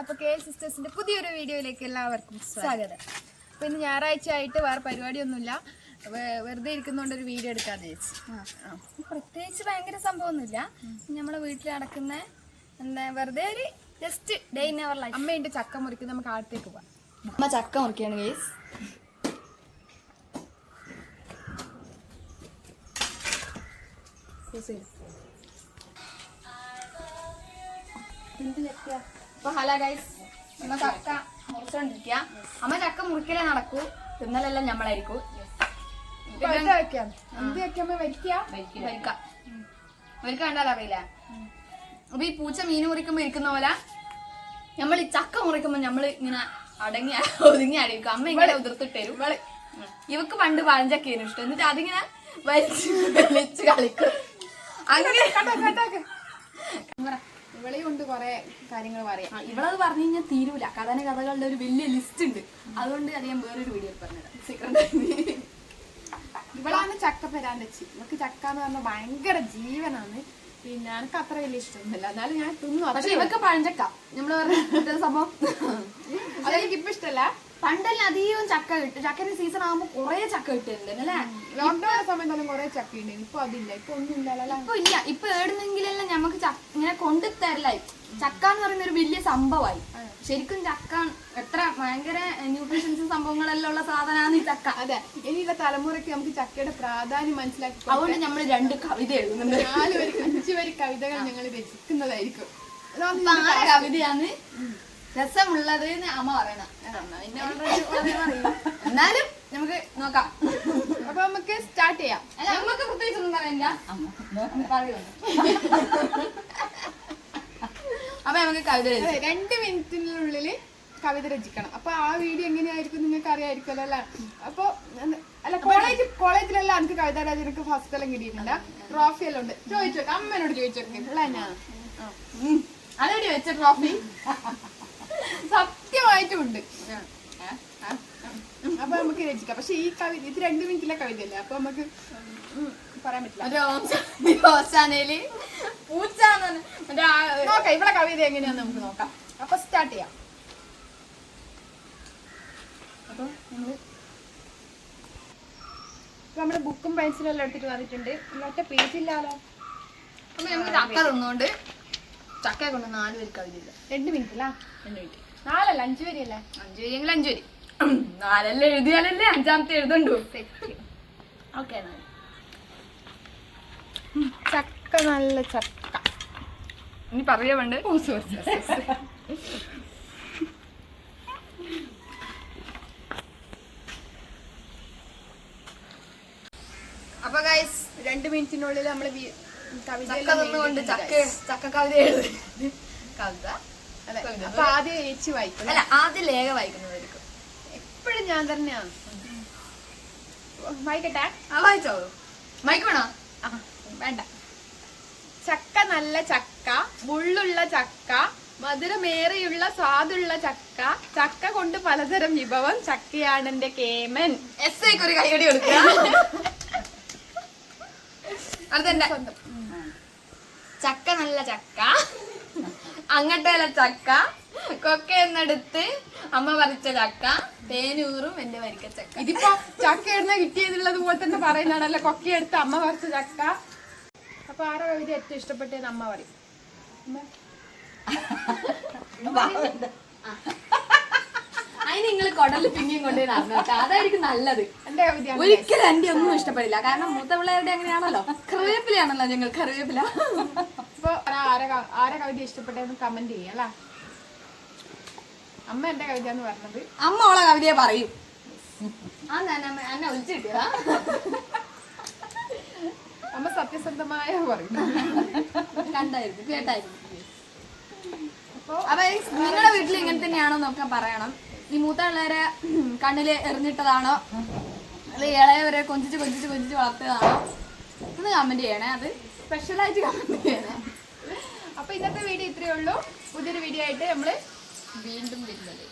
അപ്പൊ K L സിസ്റ്റേഴ്സിന്റെ പുതിയൊരു വീഡിയോയിലേക്ക് എല്ലാവർക്കും സ്വാഗതം. അപ്പൊ ഇന്ന് ഞായറാഴ്ച ആയിട്ട് വേറെ പരിപാടിയൊന്നുമില്ല. വെറുതെ ഇരിക്കുന്നതുകൊണ്ട് ഒരു വീഡിയോ എടുക്കാന്ന് ചേച്ചി. പ്രത്യേകിച്ച് ഭയങ്കര സംഭവമൊന്നുമില്ല. നമ്മളെ വീട്ടിൽ നടക്കുന്ന എന്താ വെറുതെ ഒരു just day in our life അമ്മയുണ്ട് ചക്ക മുറിക്കുന്ന നമുക്ക് ആഴത്തേക്ക് പോവാം. അമ്മ ചക്ക മുറിക്കുകയാണ് ഗേസ് അപ്പൊ ഹലോ ഗൈസ് അമ്മ ചക്ക മുറിച്ചോണ്ടിരിക്കുക അമ്മ ചക്ക മുറിക്കലേ നടക്കൂ. തിന്നലെല്ലാം ഞമ്മളായിരിക്കും. ഒരിക്ക കണ്ടാൽ അറിയില്ല. അപ്പൊ ഈ പൂച്ച മീൻ മുറിക്കുമ്പോ ഇരിക്കുന്ന പോലെ നമ്മൾ ഈ ചക്ക മുറിക്കുമ്പോ നമ്മൾ ഇങ്ങനെ അടങ്ങി ഒതുങ്ങി അടിക്കും അമ്മ ഇങ്ങനെ ഉതിർത്തിട്ട് തരും. ഇവക്ക് പണ്ട് പഴഞ്ചക്കേനും ഇഷ്ടം. എന്നിട്ട് അതിങ്ങനെ വലിച്ചു വലിച്ചു കളിക്കും. അങ്ങനെ ഇവളെ കൊണ്ട് കൊറേ കാര്യങ്ങൾ പറയാം. ഇവളത് പറഞ്ഞു കഴിഞ്ഞാൽ തീരൂല. കഥന കഥകളുടെ ഒരു വലിയ ലിസ്റ്റ് ഉണ്ട്. അതുകൊണ്ട് അത് ഞാൻ വേറൊരു വീഡിയോ പറഞ്ഞത് സീക്രട്ട് ഇവളാണ് ചക്ക പെരാണ്ടച്ചി ഇവക്ക് ചക്ക എന്ന് പറഞ്ഞാൽ ഭയങ്കര ജീവനാണ്. പിന്നെ എനിക്ക് അത്ര വലിയ ഇഷ്ടമൊന്നുമില്ല. എന്നാലും ഞാൻ തിന്നു. പക്ഷെ ഇവക്ക് പഴഞ്ചക്ക. നമ്മൾ പറഞ്ഞ സംഭവം. അതെനിക്ക് ഇപ്പൊ ഇഷ്ടമല്ല. പണ്ടെല്ലാം അധികം ചക്ക കിട്ടും. ചക്കന്റെ സീസൺ ആകുമ്പോ കൊറേ ചക്ക കിട്ടുന്നുണ്ട് അല്ലേ? ലോക്ക്ഡൌൺ സമയത്തൊന്നും കൊറേ ചക്ക ഉണ്ട് ഇപ്പൊ അതില്ല. ഇപ്പൊ ഒന്നും ഇല്ലല്ലോ ഇപ്പൊ ഇല്ല. ഇപ്പൊ ഏടുന്നെങ്കിലെല്ലാം നമുക്ക് ഇങ്ങനെ കൊണ്ടു തരലായി ചക്ക എന്ന് പറയുന്ന ഒരു വലിയ സംഭവമായി ശരിക്കും ചക്ക എത്ര ഭയങ്കര ന്യൂട്രീഷൻസ് സംഭവങ്ങളെല്ലാം ഉള്ള സാധനമാണ് ഈ ചക്ക. അതെ. ഇനിയുള്ള തലമുറയ്ക്ക് നമുക്ക് ചക്കയുടെ പ്രാധാന്യം മനസ്സിലാക്കി അതുകൊണ്ട് നമ്മൾ രണ്ട് കവിത എഴുതുന്നുണ്ട്. നാല് വരി അഞ്ചു വരി കവിതകൾ ഞങ്ങൾ രചിക്കുന്നതായിരിക്കും കവിതയാണ് രസമുള്ളത് എന്ന് അമ്മ പറയണ. എന്നാലും നമുക്ക് നോക്കാം. അപ്പൊ നമുക്ക് സ്റ്റാർട്ട് ചെയ്യാം. അല്ല നമുക്ക് പ്രത്യേകിച്ച് ഒന്നും പറയില്ല അപ്പൊ നമുക്ക് കവിത രണ്ട് മിനിറ്റിനുള്ളിൽ കവിത രചിക്കണം. അപ്പൊ ആ വീഡിയോ എങ്ങനെയായിരിക്കും നിങ്ങൾക്ക് അറിയായിരിക്കുമല്ലോ അല്ലെ? അപ്പൊ അല്ല കോളേജ് കോളേജിലല്ല എനിക്ക് കവിത രചനക്ക് ഫസ്റ്റ് എല്ലാം കിട്ടിയിട്ടുണ്ട്. ട്രോഫി എല്ലാം ഉണ്ട്. ചോദിച്ചു അമ്മനോട് അമ്മേനോട് ചോദിച്ചു? നോക്ക് അല്ല ഞാൻ അതെവിടെ വെച്ച ട്രോഫി സത്യമായിട്ടും ഉണ്ട്. അപ്പൊ നമുക്ക് രചിക്കാം. പക്ഷെ ഈ കവിത ഇത് രണ്ടു മിനിറ്റിലെ കവിതയല്ലേ? അപ്പൊ നമുക്ക് പറയാൻ പറ്റില്ല. പൂച്ച നോക്കാം ഇവിടെ കവിത എങ്ങനെയാന്ന് നമുക്ക് നോക്കാം. അപ്പൊ സ്റ്റാർട്ട് ചെയ്യാം. അപ്പൊ നമ്മൾ നമ്മുടെ ബുക്കും പെൻസിലും എല്ലാം എടുത്തിട്ട് വന്നിട്ടുണ്ട്. മറ്റേ പേജില്ലാലോ? അപ്പോൾ നമുക്ക് ചക്ക തിന്നുകൊണ്ട് ചക്ക കൊണ്ട് നാല് പേർക്ക് കവിത രണ്ട് മിനിറ്റ് അല്ല രണ്ട് മിനിറ്റ്. നാലല്ല അഞ്ചു വരെയല്ലേ? അഞ്ചു വരിയെങ്കിൽ അഞ്ചു വരി. നാലല്ല എഴുതിയാലല്ലേ അഞ്ചാമത്തെ എഴുതണ്ടു ഓക്കെ ചക്ക നല്ല ചക്ക. ഇനി പറയാ വേണ്ട ഓ സോറി അപ്പൊ ഗൈസ് രണ്ട് മിനിറ്റിനുള്ളിൽ നമ്മൾ വി- കവിത ചക്ക ചക്ക കവിത എഴുതി. കവിത? അതെ. അപ്പൊ ആദ്യം ഏച്ചി വായിക്കും അല്ല ആദ്യം ലേഖ വായിക്കുന്നതായിരിക്കും എപ്പോഴും ഞാൻ തന്നെയാണ്. വായിക്കട്ടെ? ആ വായിച്ചോളൂ മൈക്ക് ആ, വേണ്ട. ചക്ക നല്ല ചക്ക മുള്ളുള്ള ചക്ക മധുരമേറിയുള്ള സ്വാദുള്ള ചക്ക ചക്ക കൊണ്ട് പലതരം വിഭവം ചക്കയാണ് എന്റെ കേമൻ. എസ് ഐക്ക് ഒരു കൈയടി കൊടുക്കുക. അടുത്തന്നെ. ചക്ക നല്ല ചക്ക. അങ്ങട്ടേല ചക്ക. കൊക്ക എന്നെടുത്ത് അമ്മ പറിച്ച ചക്ക. തേനൂറും എന്റെ വരിക്ക ചക്ക. ഇതിപ്പോ ചക്ക എഴുന്ന കിട്ടിയതിലുള്ളത് പോലെ തന്നെ പറയുന്നതാണല്ലോ. കൊക്ക കൊക്കിയെടുത്ത് അമ്മ പറിച്ച ചക്ക. അപ്പൊ ആരോ കവിത ഏറ്റവും ഇഷ്ടപ്പെട്ടത് അമ്മ പറയും. അമ്മ, അതിന് നിങ്ങൾ കൊടൽ പിന്നെയും കൊണ്ടുപോയി നടന്നോട്ടെ അതായിരിക്കും നല്ലത്. ഒരിക്കലും എന്റെ ഒന്നും ഇഷ്ടപ്പെടില്ല. കാരണം മൂത്ത പിള്ളേരുടെ അങ്ങനെയാണല്ലോ കറിവേപ്പിലയാണല്ലോ ഞങ്ങൾ കറിവേപ്പില. അപ്പൊ ആരെ ആരെ കവിത ഇഷ്ടപ്പെട്ടെന്ന് കമന്റ് ചെയ്യാം അമ്മ എന്റെ കവിത എന്ന് പറഞ്ഞത്. അമ്മ ഓളെ കവിതയെ പറയും. ആ ഞാൻ എന്നെ അമ്മ സത്യസന്ധമായ പറയും കണ്ടായിരുന്നു കേട്ടായിരുന്നു. നിങ്ങളുടെ വീട്ടിൽ ഇങ്ങനെ തന്നെയാണോ നോക്കാൻ പറയണം. ഈ മൂത്ത പിള്ളേരെ കണ്ണിൽ എറിഞ്ഞിട്ടതാണോ? അല്ലെങ്കിൽ ഇളയവരെ കൊഞ്ചിച്ച് കൊഞ്ചിച്ച് കൊഞ്ചിച്ച് വളർത്തിയതാണോ? ഒന്ന് കമന്റ് ചെയ്യണേ അത്. സ്പെഷ്യലായിട്ട് കമന്റ് ചെയ്യണേ. അപ്പൊ ഇന്നത്തെ വീഡിയോ ഇത്രയേ ഉള്ളൂ. പുതിയൊരു വീഡിയോ ആയിട്ട് നമ്മൾ വീണ്ടും വരുന്നത്!